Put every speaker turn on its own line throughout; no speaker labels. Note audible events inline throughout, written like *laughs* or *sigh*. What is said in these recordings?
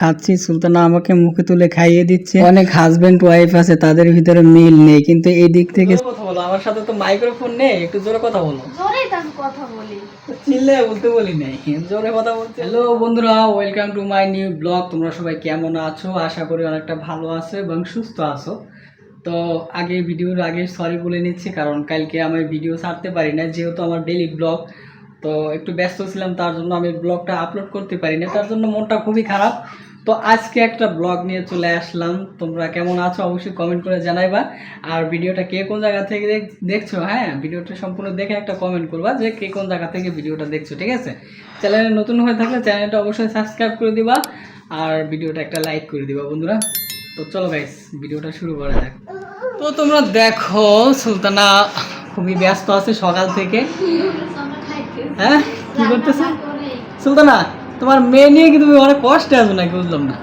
খাচ্ছি সুলতানা আমাকে মুখে তুলে খাইয়ে দিচ্ছে। অনেক হাজবেন্ড ওয়াইফ আছে তাদের ভিতরে মিল নেই কিন্তু এই দিক থেকে কথা বলো আমার সাথে তো মাইক্রোফোন নেই একটু জোরে কথা বলো।
জোরেই তো আমি কথা বলি।
চিল্লে বলতে বলি নাই জোরে কথা বলতে হ্যালো বন্ধুরা welcome to my new blog তোমরা সবাই কেমন আছো? আশা করি অনেকটা ভালো আছো এবং সুস্থ আছো। তো আগে ভিডিওর আগে সরি বলে নিচ্ছি কারণ কালকে আমি ভিডিও ছাড়তে পারি না যেহেতু আমার ডেলি ব্লগ তো একটু ব্যস্ত ছিলাম তার জন্য আমি ব্লগটা আপলোড করতে পারি না তার জন্য মনটা খুবই খারাপ। তো আজকে একটা ব্লগ নিয়ে চলে আসলাম। তোমরা কেমন আছো অবশ্যই কমেন্ট করে জানাইবা। আর ভিডিওটা কে কোন জায়গা থেকে দেখ- দেখছ হ্যাঁ ভিডিওটা সম্পূর্ণ দেখে একটা কমেন্ট করবা যে কে কোন জায়গা থেকে ভিডিওটা দেখছ ঠিক আছে? চ্যানেলে নতুন হয়ে থাকলে চ্যানেলটা অবশ্যই সাবস্ক্রাইব করে দিবা আর ভিডিওটা একটা লাইক করে দিবা বন্ধুরা। তো চলো গাইস ভিডিওটা শুরু করা যাক। তো তোমরা দেখো সুলতানা খুবই ব্যস্ত আছে সকাল থেকে। হ্যাঁ কি করতেছে? সুলতানা তোমার মেয়ে নিয়ে কি তুমি অনেক কষ্টে আছো নাকি বুঝলাম না?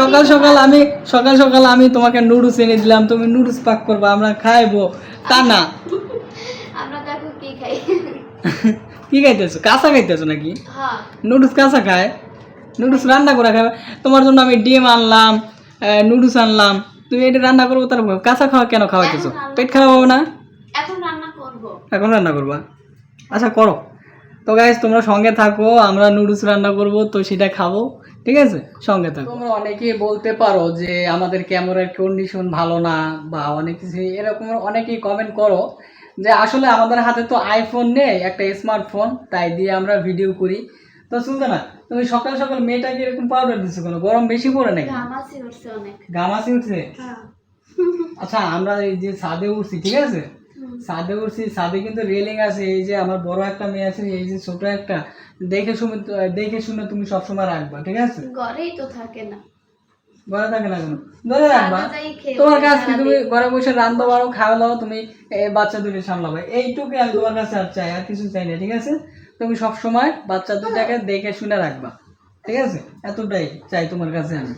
সকাল সকাল আমি সকাল সকাল আমি তোমাকে নুডলস এনে দিলাম তুমি নুডলস পাক করবা আমরা খাইবো। তা না।
আমরা দেখো কি খাই।
কি খাইতেছো? কাঁচা খাইতেছো নাকি?
হ্যাঁ।
নুডলস কাঁচা খায়? নুডলস রান্না করে খাবে। তোমার জন্য আমি ডিম আনলাম নুডলস আনলাম। তুমি এটা রান্না করব তার কাঁচা খাওয়া কেন খাওয়াইতেছো? পেট খারাপ হবে না?
এখন রান্না করব।
এখন রান্না করবা? আচ্ছা করো। তো গাইজ তোমরা সঙ্গে থাকো আমরা নুডলস রান্না করব তো সেটা খাব ঠিক আছে? সঙ্গে থাকো। তোমরা অনেকেই বলতে পারো যে আমাদের ক্যামেরার কন্ডিশন ভালো না বা অনেক কিছু এরকম অনেকেই কমেন্ট করো যে আসলে আমাদের হাতে তো আইফোন নেই একটা স্মার্টফোন তাই দিয়ে আমরা ভিডিও করি। তো শুনতে না তুমি সকাল সকাল মেয়েটাকে এরকম পাউডার দিচ্ছ কেন? গরম বেশি পড়ে নাকি?
ঘামাসি উঠছে অনেক।
গামাসি উঠছে?
হ্যাঁ।
আচ্ছা আমরা এই যে ছাদে উঠছি ঠিক আছে। ছাদে উঠছি ছাদে কিন্তু রেলিং আছে এই যে আমার বড় একটা মেয়ে আছে এই যে ছোট একটা দেখে শুনে দেখে শুনে তুমি সবসময় রাখবা ঠিক আছে?
ঘরেই তো থাকে না।
ঘরে থাকে না কেন? রাখবা।
সাদা
তোমার কাছ তুমি ঘরে বসে রান্ধতে পারো খাওয়া দাও তুমি বাচ্চা দুটো সামলাবে। এইটুকু আমি তোমার কাছে আর চাই আর কিছু চাই না ঠিক আছে? তুমি সব সময় বাচ্চা দুটাকে দেখে শুনে রাখবা ঠিক আছে? এতটাই চাই তোমার কাছে আমি।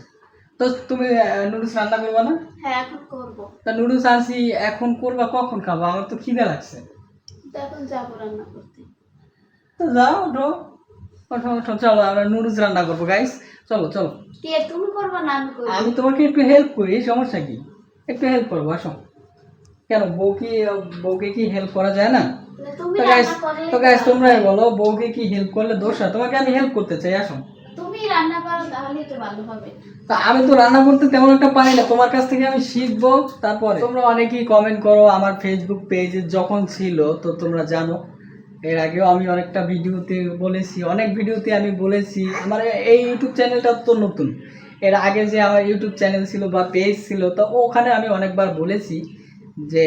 তো তুমি নুডলস রান্না করবা না?
হ্যাঁ এখন করব।
তা নুডলস আনছি এখন করবা কখন খাব? আমার তো খিদে লাগছে।
তো এখন যাব রান্না করতে।
তো যাও ওঠো ওঠো ওঠো চলো আমরা নুডলস রান্না করব গাইস চলো চলো।
কে তুমি করবা না আমি করব
আমি তোমাকে একটু হেল্প করি সমস্যা কি? একটু হেল্প করব আসো। কেন বউকে বউকে কি হেল্প করা যায় না? তো গাইস তো গাইস তোমরাই বলো বউকে কি হেল্প করলে দোষ তোমাকে আমি হেল্প করতে চাই আসো। আমি তো রান্না করতে তেমন একটা পারি না। তোমার কাছ থেকে আমি শিখব তারপরে। তোমরা অনেকেই কমেন্ট করো আমার ফেসবুক পেজে যখন ছিল, তো তোমরা জানো। এর আগেও আমি অনেকটা ভিডিওতে বলেছি, অনেক ভিডিওতে আমি বলেছি, আমার এই ইউটিউব চ্যানেলটা তো নতুন। এর আগে যে আমার ইউটিউব চ্যানেল ছিল বা পেজ ছিল, তো ওখানে আমি অনেকবার বলেছি যে,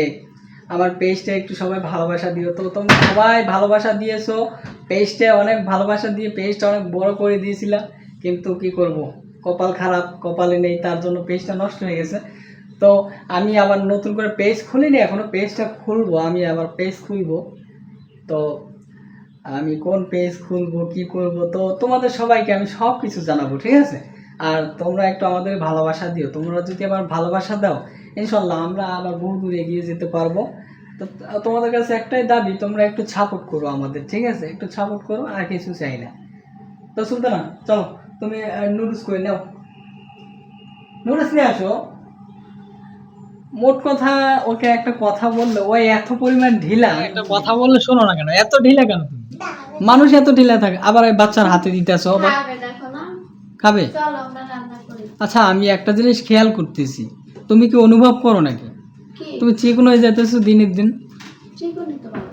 আমার পেজটা একটু সবাই ভালোবাসা দিও। তো তোমরা সবাই ভালোবাসা দিয়েছ। পেজটা অনেক ভালোবাসা দিয়ে পেজটা অনেক বড় করে দিয়েছিলাম। কিন্তু কি করব? কপাল খারাপ, কপালে নেই, তার জন্য পেজটা নষ্ট হয়ে গেছে। তো আমি আবার নতুন করে পেজ খুলিনি, এখনও পেজটা খুলবো, আমি আবার পেজ খুলবো। তো আমি কোন পেজ খুলবো, কি করব? তো তোমাদের সবাইকে আমি সব কিছু জানাব, ঠিক আছে? আর তোমরা একটু আমাদের ভালোবাসা দিও। তোমরা যদি আবার ভালোবাসা দাও ইনশাল্লাহ আমরা আবার বহু দূর এগিয়ে যেতে পারব। তো তোমাদের কাছে একটাই দাবি, তোমরা একটু সাপোর্ট করো আমাদের, ঠিক আছে? একটু সাপোর্ট করো, আর কিছু চাই না। তো সুলতানা, চলো। তুমি নুডলস করে নাও। নুডলস নিয়ে আসো। মোট কথা ওকে একটা কথা বললে ওই এত পরিমাণ ঢিলা। একটা কথা বললে শোনো না কেন এত ঢিলা কেন তুমি? মানুষ এত ঢিলা থাকে আবার ওই বাচ্চার হাতে দিতেছো আবার
খাবে দেখো না।
খাবে?
চলো আমরা রান্না করি।
আচ্ছা আমি একটা জিনিস খেয়াল করতেছি তুমি কি অনুভব করো নাকি?
কি?
তুমি চিকন হয়ে যেতেছো দিনের দিন?
চিকুনি তো ভালো।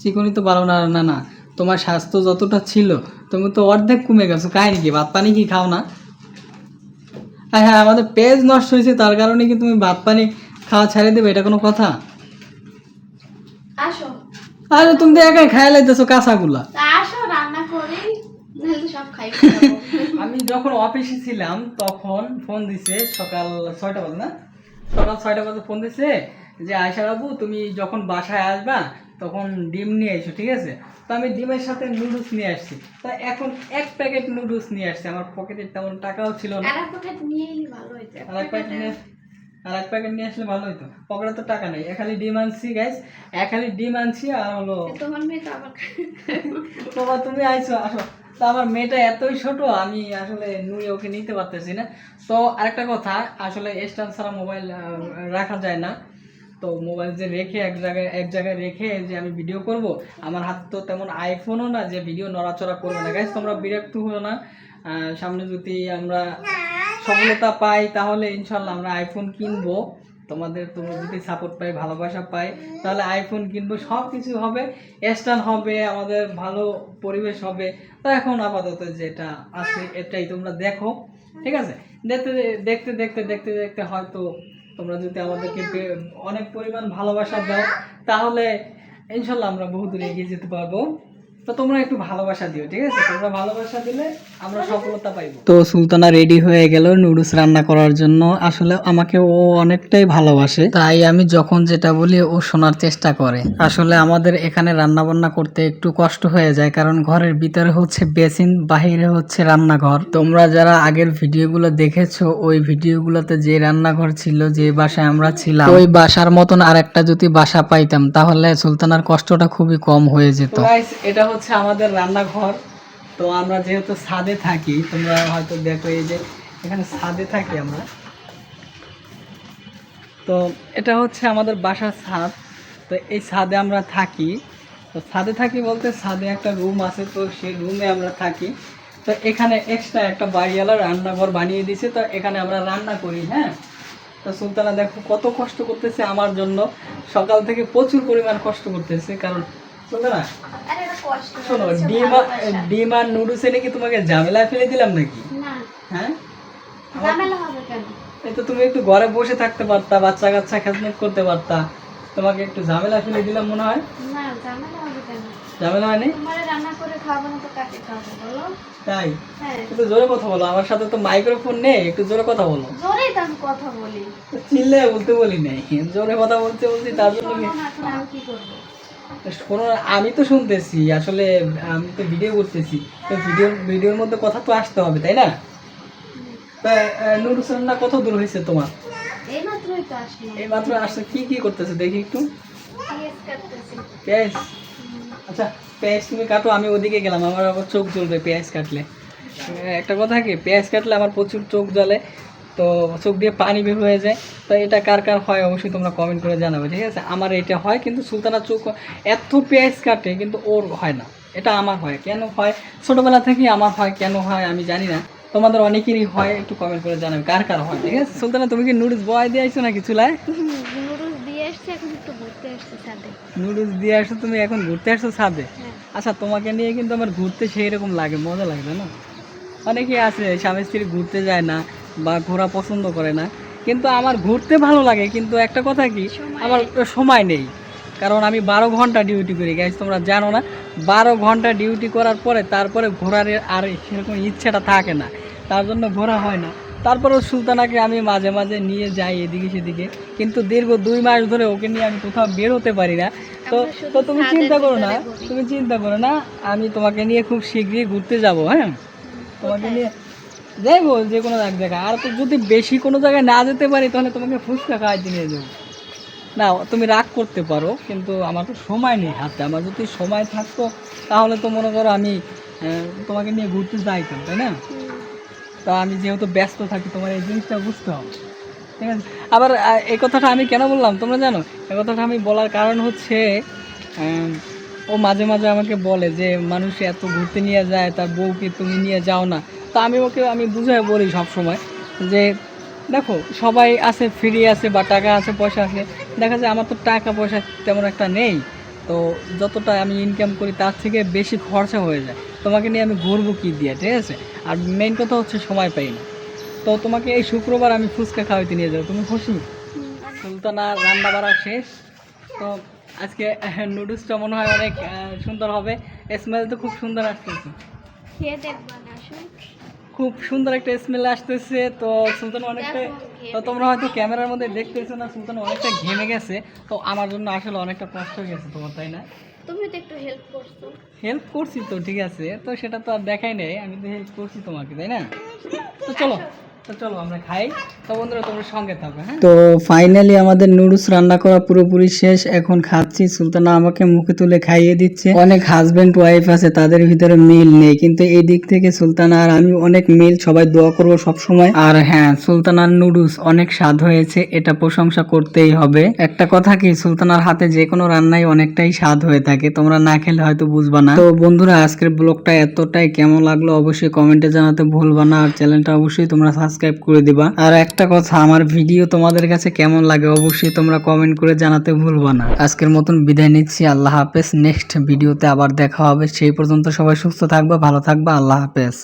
চিকনই তো ভালো না না না তোমার স্বাস্থ্য যতটা ছিল তুমি তো অর্ধেক কমে গেছো কাহিনি কি ভাত পানি কি খাও না? হ্যাঁ হ্যাঁ আমাদের পেজ নষ্ট হয়েছে তার কারণে কি তুমি ভাত পানি খাওয়া ছেড়ে দেবে এটা কোনো কথা?
আসো।
আরে তুমি তো একাই খাই লাইতেছো কাঁচাগুলা।
আসো রান্না করি নাহলে তো সব খাই ফেলাবো।
আমি যখন অফিসে ছিলাম তখন ফোন দিছে সকাল ছয়টা বাজে না? সকাল ছয়টা বাজে ফোন দিছে যে আয়সা বাবু তুমি যখন বাসায় আসবা তখন ডিম নিয়ে এসো ঠিক আছে? তো আমি ডিমের সাথে নুডলস নিয়ে আসছি। তা এখন এক প্যাকেট নুডলস নিয়ে আসছি। আমার পকেটে তেমন টাকাও ছিল না।
আর এক প্যাকেট নিয়ে এলে ভালো হইতো। এক
আর এক প্যাকেট নিয়ে আর? এক প্যাকেট নিয়ে আসলে ভালো হতো পকেটে তো টাকা নেই। এক খালি ডিম আনছি গাইস এক খালি ডিম আনছি আর হলো
তোমার মেয়ে তো আবার *laughs*
বাবা তুমি আইছো আসো। তো আমার মেয়েটা এতই ছোট আমি আসলে নুয়ে ওকে নিতে পারতেছি না। তো আরেকটা কথা আসলে স্ট্যান্ড ছাড়া মোবাইল রাখা যায় না। তো মোবাইল যে রেখে এক জায়গায় এক জায়গায় রেখে যে আমি ভিডিও করব, আমার হাতে তো তেমন আইফোনও না যে ভিডিও নড়াচড়া করবে না। গাইজ তোমরা বিরক্ত হো না। সামনে যদি আমরা সফলতা পাই, তাহলে ইনশাল্লাহ আমরা আইফোন কিনবো। তোমাদের তোমরা যদি সাপোর্ট পাই, ভালোবাসা পাই, তাহলে আইফোন কিনবো। সব কিছু হবে স্ট্যান্ড হবে, আমাদের ভালো পরিবেশ হবে। তো এখন আপাতত যেটা আছে, এটাই তোমরা দেখো। ঠিক আছে? দেখতে দেখতে দেখতে দেখতে দেখতে হয়তো তোমরা যদি আমাদেরকে অনেক পরিমাণ ভালোবাসা দাও তাহলে ইনশাল্লাহ আমরা বহুদূর এগিয়ে যেতে পারব। তো তোমরা একটু ভালোবাসা দিও ঠিক আছে? তোমরা ভালোবাসা দিলে আমরা সফলতা পাইবো। তো সুলতানা রেডি হয়ে গেল নুডলস রান্না করার জন্য। আসলে আমাকে ও অনেকটাই ভালোবাসে। তাই আমি যখন যেটা বলি ও শোনার চেষ্টা করে। আসলে আমাদের এখানে রান্না বান্না করতে একটু কষ্ট হয়ে যায় কারণ ঘরের ভিতরে হচ্ছে বেসিন বাহিরে হচ্ছে রান্নাঘর। তোমরা যারা আগের ভিডিওগুলো দেখেছ ওই ভিডিওগুলোতে যে রান্নাঘর ছিল যে বাসায় আমরা ছিলাম ওই বাসার মতন আরেকটা যদি বাসা পাইতাম তাহলে সুলতানার কষ্টটা খুবই কম হয়ে যেত। এটা হচ্ছে আমাদের রান্নাঘর। তো আমরা যেহেতু ছাদে থাকি, তোমরা হয়তো দেখো এই যে এখানে ছাদে থাকি আমরা। তো এটা হচ্ছে আমাদের বাসার ছাদ। তো এই ছাদে আমরা থাকি। তো ছাদে থাকি বলতে ছাদে একটা রুম আছে, তো সেই রুমে আমরা থাকি। তো এখানে এক্সট্রা একটা বাড়িওয়ালা রান্নাঘর বানিয়ে দিয়েছে, তো এখানে আমরা রান্না করি হ্যাঁ? তো সুলতানা দেখো কত কষ্ট করতেছে আমার জন্য। সকাল থেকে প্রচুর পরিমাণ কষ্ট করতেছে, কারণ শোনো
হচ্ছে,
ডিম আর-
ভালোবাসা।
ডিম আর নুডলস এনে কি তোমাকে ঝামেলায় ফেলে দিলাম নাকি? হ্যাঁ? এই তো তুমি একটু ঘরে বসে থাকতে পারতা বাচ্চা কাচ্চা করতে পারতা। তোমাকে একটু ঝামেলা ফেলে দিলাম মনে হয়।
ঝামেলা
হয়নি? তাই?
হ্যাঁ।
একটু জোরে কথা বলো আমার সাথে তো মাইক্রোফোন নেই একটু জোরে কথা বলো।
আমি কথা বলি।
বলতে বলি নাই জোরে কথা বলতে বলছি তার জন্য কি
করব?
শোনো আমি তো শুনতেছি আসলে আমি তো ভিডিও করতেছি। তো ভিডিও ভিডিওর মধ্যে কথা তো আসতে হবে তাই না? কত দূর হয়েছে তোমার?
এই
মাত্র আসছে কি কি করতেছে দেখি একটু। পেঁয়াজ আচ্ছা পেঁয়াজ তুমি কাটো আমি ওদিকে গেলাম আমার আবার চোখ জ্বলবে পেঁয়াজ কাটলে। একটা কথা কি পেঁয়াজ কাটলে আমার প্রচুর চোখ জ্বলে। তো চোখ দিয়ে পানি বের হয়ে যায়। তো এটা কার কার হয় অবশ্যই তোমরা কমেন্ট করে জানাবে ঠিক আছে? আমার এটা হয় কিন্তু সুলতানা চোখ এত পেঁয়াজ কাটে কিন্তু ওর হয় না। এটা আমার হয়। কেন হয়? ছোটোবেলা থেকেই আমার হয়। কেন হয় আমি জানি না। তোমাদের অনেকেরই হয় একটু কমেন্ট করে জানাবে কার কার হয় ঠিক আছে? সুলতানা তুমি কি নুডলস বয় দিয়ে আইছো নাকি চুলায়?
নুডলস দিয়ে আসছে সাথে
নুডলস দিয়ে আসছো তুমি এখন ঘুরতে আসছো ছাদে?
হ্যাঁ।
আচ্ছা তোমাকে নিয়ে কিন্তু আমার ঘুরতে সেই রকম লাগে মজা লাগবে না? অনেকেই আছে স্বামী স্ত্রী ঘুরতে যায় না। বা ঘোরা পছন্দ করে না। কিন্তু আমার ঘুরতে ভালো লাগে কিন্তু একটা কথা কি আমার সময় নেই। কারণ আমি বারো ঘণ্টা ডিউটি করি গাইজ তোমরা জানো না বারো ঘণ্টা ডিউটি করার পরে তারপরে ঘোরার আর সেরকম ইচ্ছাটা থাকে না। তার জন্য ঘোরা হয় না। তারপরেও সুলতানাকে আমি মাঝে মাঝে নিয়ে যাই এদিকে সেদিকে কিন্তু দীর্ঘ দুই মাস ধরে ওকে নিয়ে আমি কোথাও বের হতে পারি না। তো তো তুমি চিন্তা করো না তুমি চিন্তা করো না আমি তোমাকে নিয়ে খুব শীঘ্রই ঘুরতে যাব হ্যাঁ? তোমাকে নিয়ে যাইবো যে কোনো এক জায়গায়। আর তো যদি বেশি কোনো জায়গায় না যেতে পারি, তাহলে তোমাকে ফুচকা খাওয়াইতে নিয়ে যাব না, তুমি রাগ করতে পারো, কিন্তু আমার তো সময় নেই হাতে। আমার যদি সময় থাকতো, তাহলে তো মনে করো আমি তোমাকে নিয়ে ঘুরতে যাইতাম, তাই না। তা আমি যেহেতু ব্যস্ত থাকি, তোমার এই জিনিসটা বুঝতে হবে। ঠিক আছে? আবার এই কথাটা আমি কেন বললাম? তোমরা জানো? এই কথাটা আমি বলার কারণ হচ্ছে ও মাঝে মাঝে আমাকে বলে যে, মানুষ এত ঘুরতে নিয়ে যায়, তার বউকে তুমি নিয়ে যাও না। তো আমি ওকে, আমি বুঝাই বলি সব সময় যে, দেখো, সবাই আছে ফ্রি আছে বা টাকা আছে, পয়সা আছে। দেখা যায় আমার তো টাকা পয়সা তেমন একটা নেই। তো যতটা আমি ইনকাম করি তার থেকে বেশি খরচা হয়ে যায়। তোমাকে নিয়ে আমি ঘুরবো কী দিয়ে, ঠিক আছে? আর মেন কথা হচ্ছে সময় পাই না। তো তোমাকে এই শুক্রবার আমি ফুচকা খাওয়াইতে নিয়ে যাব। তুমি খুশি? সুলতানা রান্না বাড়া শেষ। তো আজকে নুডলসটা মনে হয় অনেক সুন্দর হবে। স্মেল তো খুব সুন্দর আসতেছে।
খেয়ে দেখবা
খুব সুন্দর একটা স্মেল আসতেছে। তো সুলতান অনেকটা তো তোমরা হয়তো ক্যামেরার মধ্যে দেখতেছো না সুলতান অনেকটা ঘেমে গেছে। তো আমার জন্য আসলে অনেকটা কষ্ট হয়ে গেছে তোমার তাই না?
তুমি তো একটু হেল্প করছ।
হেল্প করছি তো ঠিক আছে। তো সেটা তো আর দেখাই নেই আমি তো হেল্প করছি তোমাকে তাই না? তো চলো। তো থাকবে হ্যাঁ? ফাইনালি আমাদের নুডলস রান্না করা পুরোপুরি শেষ। এখন খাচ্ছি। সুলতানা আমাকে মুখে তুলে খাইয়ে দিচ্ছে। অনেক হাজবেন্ড ওয়াইফ আছে, তাদের ভিতরে মিল নেই। কিন্তু এই দিক থেকে সুলতানা আর আমি অনেক মিল, সবাই দোয়া করব সব সময় আর হ্যাঁ সুলতানার নুডলস অনেক স্বাদ হয়েছে, এটা প্রশংসা করতেই হবে। একটা কথা কি, সুলতানার হাতে যে কোনো রান্নাই অনেকটাই স্বাদ হয়ে থাকে। তোমরা না খেলে হয়তো বুঝবা না। তো বন্ধুরা, আজকের ব্লগটা এতটাই। কেমন লাগল অবশ্যই কমেন্টে জানাতে ভুলবা না। আর চ্যানেলটা অবশ্যই তোমরা সাবস্ক্রাইব করে দিবা। আর একটা কথা, আমার ভিডিও তোমাদের কাছে কেমন লাগে অবশ্যই তোমরা কমেন্ট করে জানাতে ভুলবা না। আজকের মতন বিদায় নিচ্ছি, আল্লাহ হাফেজ। নেক্সট ভিডিওতে আবার দেখা হবে। সেই পর্যন্ত সবাই সুস্থ থাকবে, ভালো থাকবে, আল্লাহ হাফেজ।